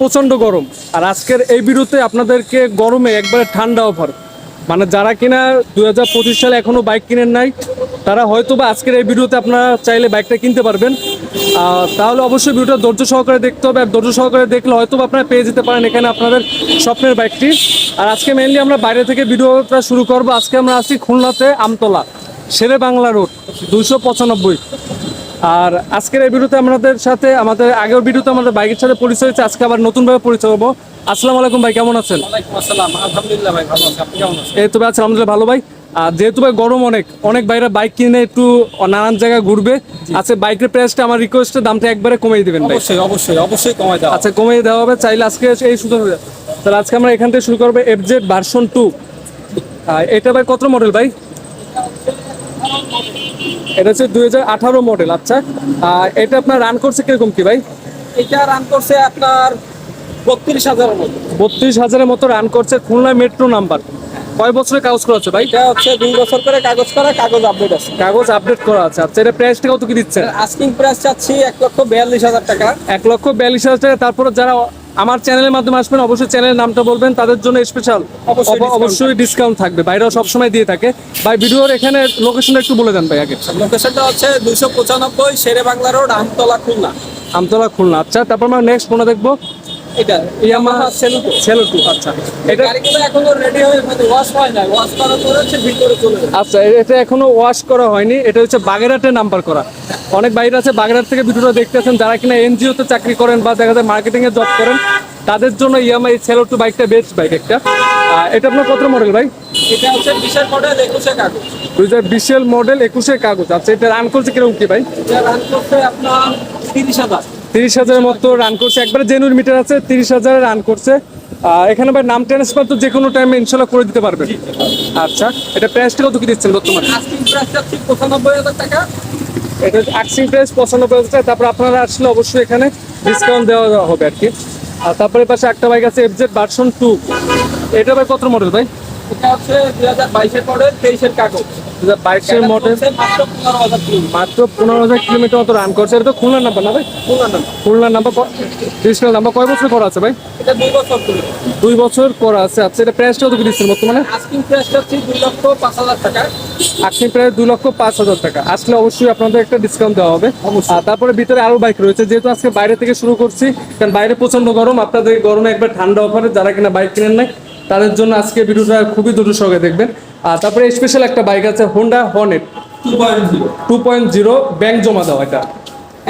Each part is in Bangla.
প্রচণ্ড গরম। আর আজকের এই ভিডিওতে আপনাদেরকে গরমে একবারে ঠান্ডা অফার মানে যারা কিনা দু হাজার পঁচিশ সালে এখনও বাইক কিনেন নাই, তারা হয়তো বা আজকের এই ভিডিওতে আপনারা চাইলে বাইকটা কিনতে পারবেন। তাহলে অবশ্যই ভিডিওটা ধৈর্য সহকারে দেখতে হবে, আর ধৈর্য সহকারে দেখলে হয়তো আপনারা পেয়ে যেতে পারেন এখানে আপনাদের স্বপ্নের বাইকটি আর আজকে মেনলি আমরা বাইরে থেকে ভিডিওটা শুরু করব। আজকে আমরা আছি খুলনাতে আমতলা শেরে বাংলা রোড দুশো পঁচানব্বই। আর আজকের এই ভিডিওতে আমাদের সাথে আমাদের আগের ভিডিওতে আমাদের বাইকের সাথে পরিচয় হয়েছে আজকে আবার নতুনভাবে পরিচয় হব। আসসালামু আলাইকুম ভাই কেমন আছেন? আলহামদুলিল্লাহ ভাই ভালো আছি। আপনি কেমন আছেন? এই তো ভাই আলহামদুলিল্লাহ ভালো ভাই। আর যেহেতু ভাই গরম অনেক অনেক বাইরে বাইক কিনে একটু নানান জায়গায় ঘুরবে। আচ্ছা বাইকের প্রাইসটা আমার রিকোয়েস্টের দামটা একবারে কমিয়ে দিবেন ভাই। অবশ্যই অবশ্যই অবশ্যই কমাই দাও আচ্ছা কমিয়ে দেওয়া হবে চাইলে আজকে এই সুযোগ তাহলে আজকে আমরা এখান থেকে শুরু করব এফজেড ভার্সন টু এটা ভাই কত মডেল ভাই? এটা হচ্ছে দুই হাজার আঠারো মডেল আচ্ছা। আর এটা আপনার রান করছে কীরকম কি ভাই? এটা রান করছে আপনার বত্রিশ হাজারের মতো। বত্রিশ হাজারের মতো রান করছে খুলনা মেট্রো নাম্বার কয় বছরের কাগজ করা আছে ভাই? এটা হচ্ছে দুই বছর করে কাগজ করা কাগজ আপডেট আছে। কাগজ আপডেট করা আছে আচ্ছা। এটা প্রাইসটা কত কি দিচ্ছে আস্কিং প্রাইস চাচ্ছি এক লক্ষ বিয়াল্লিশ হাজার টাকা। এক লক্ষ বিয়াল্লিশ হাজার টাকা। তারপরে যারা আমার চ্যানেলের মাধ্যমে আসবেন অবশ্যই চ্যানেলের নামটা বলবেন তাদের জন্য স্পেশাল অবশ্যই ডিসকাউন্ট থাকবে। বাইরেও সবসময় দিয়ে থাকে। ভাই ভিডিওর এখানে লোকেশনটা একটু বলে দেন ভাই আগে। লোকেশনটা হচ্ছে দুইশো পঁচানব্বই শেরে বাংলা রোড আমতলা খুলনা। আমতলা খুলনা। আচ্ছা তারপর আমরা নেক্সট মনে দেখব। এটা ইয়ামাহা সেলুটো সেলো আচ্ছা। এটা গাড়িগুলো এখনও রেডি হয়ে মানে ওয়াশ হয় না ওয়াশ করার পরে হচ্ছে ভিতরে চলে আচ্ছা এটা এখনও ওয়াশ করা হয়নি। এটা হচ্ছে বাগেরহাটে নাম্বার করা। অনেক বাইরে আছে বাগেরহাট থেকে ভিডিওটা দেখতেছেন। যারা কিনা এনজিওতে চাকরি করেন বা দেখা যায় মার্কেটিং এ জব করেন তাদের জন্য ইয়ামাই সেলো টু বাইকটা বেস্ট বাইক একটা। এটা আপনার কত মডেল ভাই? এটা হচ্ছে বিশের মডেল একুশে কাগজ। দুই হাজার বিশের মডেল একুশের কাগজ। আচ্ছা এটা রান করছে কীরকম কি ভাই? এটা রান করছে আপনার তিরিশ হাজার। তিরিশ হাজারের মতো রান করছে। একবারে জেনুইন মিটার আছে তিরিশ হাজারে রান করছে। এখানে ভাই নাম ট্রান্সফার তো যে কোনো টাইমে ইনশাল্লাহ করে দিতে পারবেন। আচ্ছা এটা প্রাইসটা কত কি দিচ্ছেন বর্তমানে? টাকা। এটা আক্সিং প্রাইস পঁচানব্বই হাজার টাকা। তারপর আপনারা আসলে অবশ্যই এখানে ডিসকাউন্ট দেওয়া হবে আর কি। আর তারপরে পাশে একটা বাইক আছে এফজেড ভার্সন টু এটা ভাই কত মডেল ভাই? এটা হচ্ছে দুই হাজার বাইশের মডেল তেইশের কাগজ। বাইশের মডেল মাত্র পনেরো হাজার কিলোমিটার মাত্র পনেরো হাজার কিলোমিটার মতো রান করছে। এটা তো খুলনার নাম্বার না ভাই? খুলনা নাম খুলনার নাম্বার ডিজিটাল নাম্বার কয় বছর করা আছে ভাই? এটা দুই বছর দুই বছর করা আছে। আচ্ছা এটা প্রাইসটা কত দিচ্ছেন বর্তমানে? আস্কিং প্রাইস হচ্ছে দুই লক্ষ পাঁচ হাজার টাকা। আপনি প্রায় দুই লক্ষ পাঁচ হাজার টাকা। আসলে অবশ্যই আপনাদের একটা ডিসকাউন্ট দেওয়া হবে। আর তারপরে ভিতরে আরও বাইক রয়েছে। যেহেতু আজকে বাইরে থেকে শুরু করছি কারণ বাইরে প্রচণ্ড গরম আপনাদের গরমে একবার ঠান্ডা অফারে যারা কিনা বাইক কিনেন নাই তাদের জন্য আজকে ভিডিওটা খুবই দ্রুত সঙ্গে দেখবেন। আর তারপরে স্পেশাল একটা বাইক আছে Honda Hornet two point zero bank জমা দেওয়া এটা।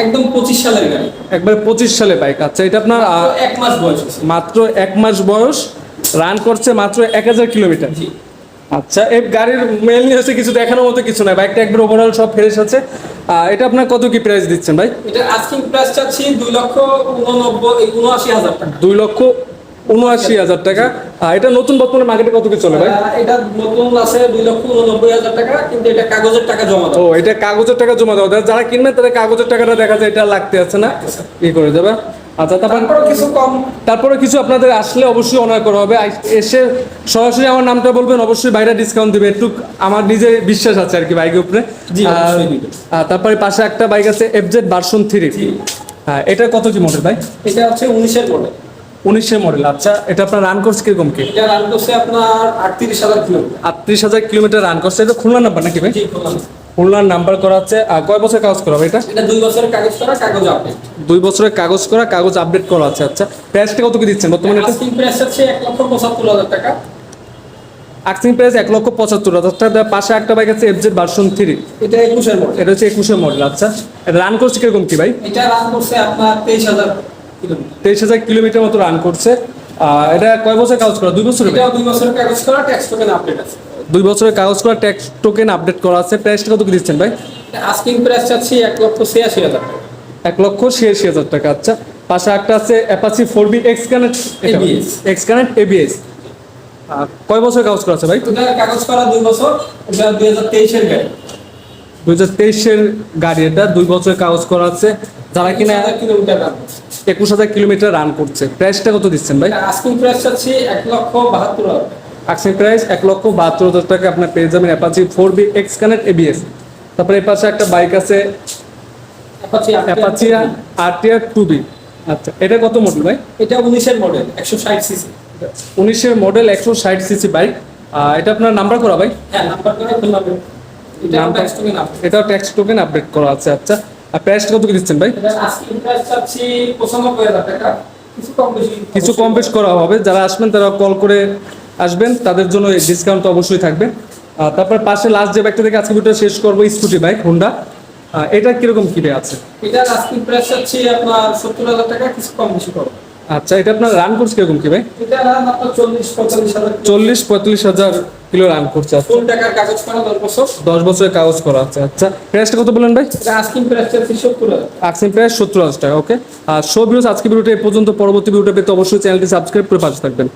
একদম পঁচিশ সালের গাড়ি। একবার পঁচিশ সালে বাইক আচ্ছা এটা আপনার এক মাস বয়স মাত্র এক মাস বয়স রান করছে মাত্র এক হাজার কিলোমিটার। আচ্ছা এই গাড়ির মেনলি হচ্ছে কিছু দেখানোর মতো কিছু নাই। বাইকটা একবার ওভারঅল সব ফ্রেশ আছে। এটা আপনার কত কি প্রাইস দিচ্ছেন ভাই? এটা আস্কিং প্রাইস চাচ্ছি দুই লক্ষ উননব্বই উনআশি হাজার টাকা। দুই লক্ষ উনআশি হাজার টাকা। এটা নতুন বর্তমানে মার্কেটে কত কি চলে ভাই? এটা নতুন আছে দুই লক্ষ উননব্বই হাজার টাকা কিন্তু এটা কাগজের টাকা জমা ও এটা কাগজের টাকা জমা দেওয়া। যারা কিনবেন তাদের কাগজের টাকাটা দেখা যায় এটা লাগতে আছে না? ই করে আচ্ছা তারপরে কিছু কম। তারপরে কিছু আপনাদের আসলে অবশ্যই অনার করা হবে। এসে সরাসরি আমার নামটা বলবেন অবশ্যই বাইরে ডিসকাউন্ট দিবে। একটু আমার নিজের বিশ্বাস আছে আর কি বাইকের উপরে। তারপরে পাশে একটা বাইক আছে এফজেড ভার্সন থ্রি হ্যাঁ এটা কত কি মডেল ভাই? এটা হচ্ছে উনিশের মডেল উনিশের মডেল আচ্ছা এটা আপনার রান করছে কীরকম কি? এটা রান করছে আপনার আটত্রিশ হাজার কিলোমিটার। আটত্রিশ হাজার কিলোমিটার রান করছে এটা খুলনার নাম্বার নাকি ভাই? খুলনার নাম্বার করা আছে। কয় বছর কাগজ করা এটা? এটা দুই বছরের কাগজ করা কাগজ আপডেট দুই বছরের কাগজ করা কাগজ আপডেট করা আছে। আচ্ছা প্রাইসটা কত কি দিচ্ছেন বর্তমানে এটা? আস্কিং প্রাইস হচ্ছে এক লক্ষ পঁচাত্তর হাজার টাকা। আক্সিং প্রাইস এক লক্ষ পঁচাত্তর হাজার পাশে একটা বাইক আছে এফজেড ভার্সন থ্রি এটা একুশের মডেল এটা হচ্ছে একুশের মডেল আচ্ছা। এটা রান করছে কীরকম কি ভাই? এটা রান করছে আপনার তেইশ হাজার। তেইশ হাজার কিলোমিটার মতো রান করছে। এটা কয় বছর কাগজ করা? দুই বছরের দুই বছরের কাগজ করা ট্যাক্স টোকেন আপডেট আছে। দুই বছরের কাগজ করা ট্যাক্স টোকেন আপডেট করা আছে। প্রাইসটা কত দিচ্ছেন ভাই? আস্কিং প্রাইস চাচ্ছি এক লক্ষ ছিয়াশি হাজার টাকা। এক লক্ষ ছিয়াশি হাজার টাকা আচ্ছা। পাশে একটা আছে Apache four V X connect ABS X connect ABS কয় বছর কাগজ করা আছে ভাই? কাগজ করা দুই বছর দুই হাজার তেইশের গাড়ি। দুই হাজার তেইশের গাড়ি এটা দুই বছরের কাগজ করা আছে। যারা কিনা একুশ হাজার কিলোমিটার রান করছে। প্রাইসটা কত দিচ্ছেন ভাই? আস্কিং প্রাইস এক লক্ষ বাহাত্তর হাজার। টাকা। প্রাইস এক লক্ষ বাহাত্তর হাজার টাকা আপনার পেয়ে যাবেন Apache four V X connect ABS তারপরে এর পাশে একটা বাইক আছে অ্যাপাচি আরটিআর টু বি আচ্ছা এটা কত মডেল ভাই? এটা উনিশের মডেল একশো ষাট সিসি উনিশের মডেল একশো ষাট সিসি বাইক এটা আপনার নাম্বার করা ভাই? হ্যাঁ নাম্বার করে এটা ট্যাক্স টোকেন আপডেট এটাও ট্যাক্স টোকেন আপডেট করা আছে আচ্ছা। আর প্রাইসটা কত কি দিচ্ছেন ভাই? কিছু কম বেশি করা হবে। যারা আসবেন তারা কল করে আসবেন। তাদের জন্য ডিসকাউন্ট অবশ্যই থাকবে। আর তারপর পাশে লাস্ট যে বাইকটা থেকে আজকে ভিডিও শেষ করব স্কুটি বাইক হোন্ডা এটা কীরকম কিনে আছে? এটার আজকে প্রাইস চাচ্ছি আপনার সত্তর হাজার টাকা কিছু কম বেশি করো আচ্ছা এটা আপনার রান করছে কীরকম কি ভাই? এটা রান আপনার চল্লিশ পঁয়তাল্লিশ হাজার চল্লিশ পঁয়তাল্লিশ হাজার কিলো রান করছে আচ্ছা। 10 টাকার কাগজ করা দশ বছর। দশ বছরের কাগজ করা আছে আচ্ছা। প্রাইসটা কত বলেন ভাই? এটা আস্কিং প্রাইস চাচ্ছি সত্তর হাজার। আক্সিম প্রাইস সত্তর হাজার টাকা ওকে আর সো ভিউস আজকে ভিডিওটা এই পর্যন্ত পরবর্তী ভিডিওটা পেতে অবশ্যই চ্যানেলটি সাবস্ক্রাইব করে পাশে থাকবেন।